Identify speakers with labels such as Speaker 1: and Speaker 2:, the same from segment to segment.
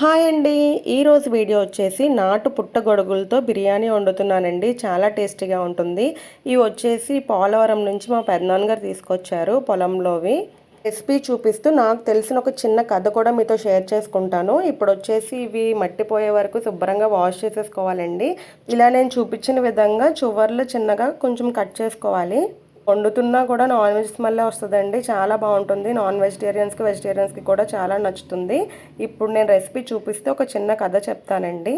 Speaker 1: Hi అండి. ఈరోజు video వచ్చేసి నాటు పుట్టగొడుగులతో బిర్యానీ వండుతున్నానండి. చాలా టేస్టీగా ఉంటుంది. ఇవి వచ్చేసి పోలవరం నుంచి మా పెద్దనాన్నగారు తీసుకొచ్చారు పొలంలోవి. రెసిపీ చూపిస్తూ నాకు తెలిసిన ఒక చిన్న కథ కూడా మీతో షేర్ చేసుకుంటాను. ఇప్పుడు వచ్చేసి ఇవి మట్టిపోయే వరకు శుభ్రంగా వాష్ చేసేసుకోవాలండి. ఇలా నేను చూపించిన విధంగా చువర్లు చిన్నగా కొంచెం కట్ చేసుకోవాలి. వండుతున్నా కూడా నాన్ వెజ్ స్మెల్లే వస్తుందండి. చాలా బాగుంటుంది. నాన్ వెజిటేరియన్స్కి వెజిటేరియన్స్కి కూడా చాలా నచ్చుతుంది. ఇప్పుడు నేను రెసిపీ చూపిస్తే ఒక చిన్న కథ చెప్తానండి.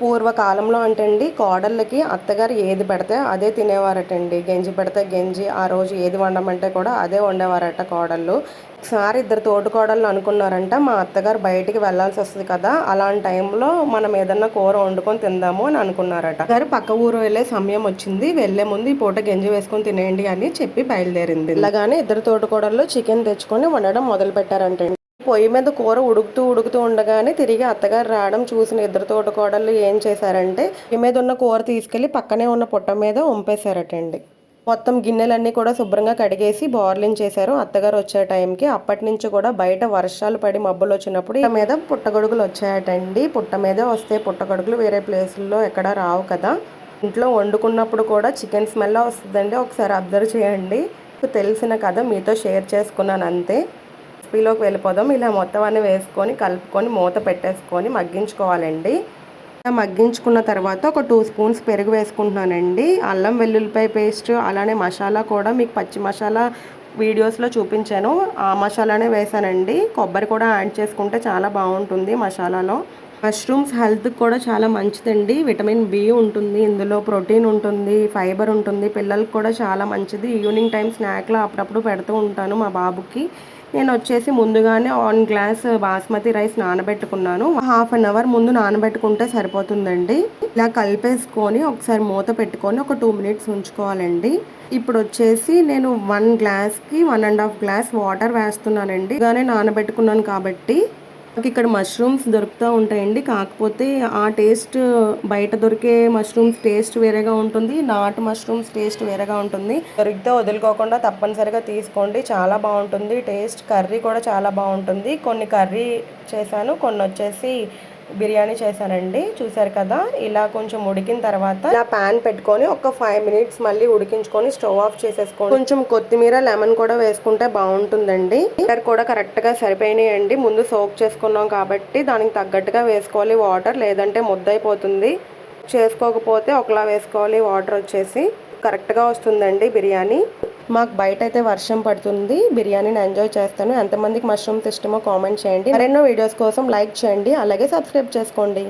Speaker 1: పూర్వకాలంలో అంటండి కోడళ్ళకి అత్తగారు ఏది పెడితే అదే తినేవారటండి. గంజి పెడితే గంజి ఆ రోజు ఏది వండమంటే కూడా అదే వండేవారట కోడళ్ళు. ఒకసారి ఇద్దరు తోటికోడళ్ళు అనుకున్నారంట మా అత్తగారు బయటికి వెళ్ళాల్సి వస్తుంది కదా అలాంటి టైంలో మనం ఏదన్నా కూర వండుకొని తిందాము అని అనుకున్నారట. గారు పక్క ఊరు వెళ్ళే సమయం వచ్చింది వెళ్ళే ముందు ఈ పూట గంజి వేసుకొని తినేయండి అని చెప్పి బయలుదేరింది. ఇలాగానే ఇద్దరు తోటికోడళ్ళు చికెన్ తెచ్చుకొని వండడం మొదలు పెట్టారంటండి పొయ్యి మీద కూర ఉడుకుతూ ఉడుకుతూ ఉండగానే తిరిగి అత్తగారు రావడం చూసిన ఇద్దరు తోటకోడళ్ళు ఏం చేశారంటే పొయ్యి మీద ఉన్న కూర తీసుకెళ్ళి పక్కనే ఉన్న పుట్ట మీద వంపేశారటండి. మొత్తం గిన్నెలన్నీ కూడా శుభ్రంగా కడిగేసి బార్లింగ్ చేశారు. అత్తగారు వచ్చే టైంకి అప్పటి నుంచి కూడా బయట వర్షాలు పడి మబ్బులు వచ్చినప్పుడు పుట్ట మీద పుట్టగొడుగులు వచ్చాయటండి. పుట్ట మీద వస్తే పుట్టగొడుగులు వేరే ప్లేసుల్లో ఎక్కడ రావు కదా. ఇంట్లో వండుకున్నప్పుడు కూడా చికెన్ స్మెల్ వస్తుందండి. ఒకసారి అబ్జర్వ్ చేయండి. తెలిసిన కథ మీతో షేర్ చేసుకున్నాను అంతే. రెసిపీలోకి వెళ్ళిపోదాం. ఇలా మొత్తం అన్ని వేసుకొని కలుపుకొని మూత పెట్టేసుకొని మగ్గించుకోవాలండి. మగ్గించుకున్న తర్వాత ఒక టూ స్పూన్స్ పెరుగు వేసుకుంటున్నానండి. అల్లం వెల్లుల్లిపాయ పేస్ట్ అలానే మసాలా కూడా మీకు పచ్చి మసాలా వీడియోస్లో చూపించాను. ఆ మసాలానే వేసానండి కొబ్బరి కూడా యాడ్ చేసుకుంటే చాలా బాగుంటుంది మసాలాలో. మష్రూమ్స్ హెల్త్ కూడా చాలా మంచిదండి. విటమిన్ బి ఉంటుంది ఇందులో ప్రోటీన్ ఉంటుంది ఫైబర్ ఉంటుంది. పిల్లలకు కూడా చాలా మంచిది. ఈవినింగ్ టైం స్నాక్లో అప్పుడప్పుడు పెడుతూ ఉంటాను మా బాబుకి. నేను వచ్చేసి ముందుగానే వన్ గ్లాస్ బాస్మతి రైస్ నానబెట్టుకున్నాను. హాఫ్ అన్ అవర్ ముందు నానబెట్టుకుంటే సరిపోతుందండి. ఇలా కలిపేసుకొని ఒకసారి మూత పెట్టుకొని ఒక టూ మినిట్స్ ఉంచుకోవాలండి. ఇప్పుడు వచ్చేసి నేను వన్ గ్లాస్కి one and half glass water వేస్తున్నానండి. ఇలానే నానబెట్టుకున్నాను కాబట్టి నాకు ఇక్కడ మష్రూమ్స్ దొరుకుతూ ఉంటాయండి. కాకపోతే ఆ టేస్ట్ బయట దొరికే మష్రూమ్స్ టేస్ట్ వేరేగా ఉంటుంది. నాటు మష్రూమ్స్ టేస్ట్ వేరేగా ఉంటుంది. దొరికితే వదులుకోకుండా తప్పనిసరిగా తీసుకోండి. చాలా బాగుంటుంది. టేస్ట్ కర్రీ కూడా చాలా బాగుంటుంది. కొన్ని కర్రీ చేశాను. కొన్ని వచ్చేసి బిర్యానీ చేశానండి. చూసారు కదా ఇలా కొంచెం ఉడికిన తర్వాత ఇలా ప్యాన్ పెట్టుకొని ఒక ఫైవ్ మినిట్స్ మళ్ళీ ఉడికించుకొని స్టవ్ ఆఫ్ చేసేసుకోండి. కొంచెం కొత్తిమీర లెమన్ కూడా వేసుకుంటే బాగుంటుందండి. వాటర్ కూడా కరెక్ట్గా సరిపోయినాయండి. ముందు సోక్ చేసుకున్నాం కాబట్టి దానికి తగ్గట్టుగా వేసుకోవాలి వాటర్ లేదంటే ముద్దైపోతుంది చేసుకోకపోతే ఒకలా వేసుకోవాలి వాటర్ వచ్చేసి కరెక్ట్గా వస్తుందండి బిర్యానీ. మాకు బయట అయితే వర్షం పడుతుంది. బిర్యానీని ఎంజాయ్ చేస్తాను. ఎంతమందికి మష్రూమ్స్ ఇష్టమో కామెంట్ చేయండి. మరెన్నో వీడియోస్ కోసం లైక్ చేయండి. అలాగే సబ్స్క్రైబ్ చేసుకోండి.